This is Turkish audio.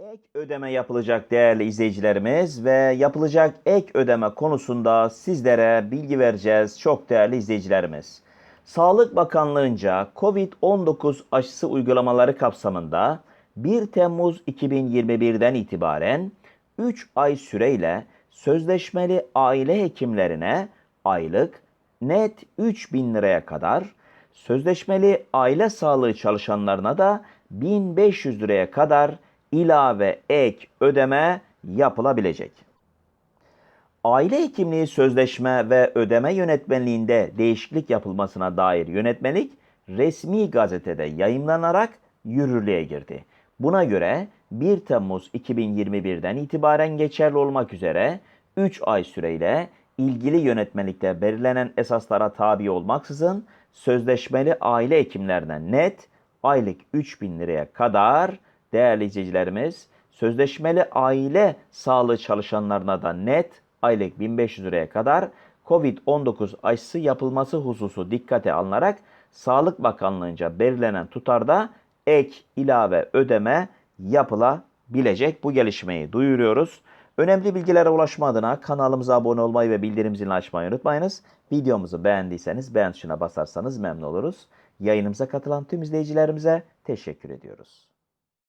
Ek ödeme yapılacak değerli izleyicilerimiz ve yapılacak ek ödeme konusunda sizlere bilgi vereceğiz çok değerli izleyicilerimiz. Sağlık Bakanlığı'nca COVID-19 aşısı uygulamaları kapsamında 1 Temmuz 2021'den itibaren 3 ay süreyle sözleşmeli aile hekimlerine aylık net 3000 liraya kadar, sözleşmeli aile sağlığı çalışanlarına da 1500 liraya kadar ilave ek ödeme yapılabilecek. Aile hekimliği sözleşme ve ödeme yönetmenliğinde değişiklik yapılmasına dair yönetmelik resmi gazetede yayımlanarak yürürlüğe girdi. Buna göre 1 Temmuz 2021'den itibaren geçerli olmak üzere 3 ay süreyle ilgili yönetmelikte belirlenen esaslara tabi olmaksızın sözleşmeli aile hekimlerine net aylık 3000 liraya kadar değerli izleyicilerimiz sözleşmeli aile sağlığı çalışanlarına da net aylık 1500 liraya kadar COVID-19 aşısı yapılması hususu dikkate alınarak Sağlık Bakanlığı'nca belirlenen tutarda ek ilave ödeme yapılabilecek bu gelişmeyi duyuruyoruz. Önemli bilgilere ulaşma adına kanalımıza abone olmayı ve bildirim zilini açmayı unutmayınız. Videomuzu beğendiyseniz beğen tuşuna basarsanız memnun oluruz. Yayınımıza katılan tüm izleyicilerimize teşekkür ediyoruz.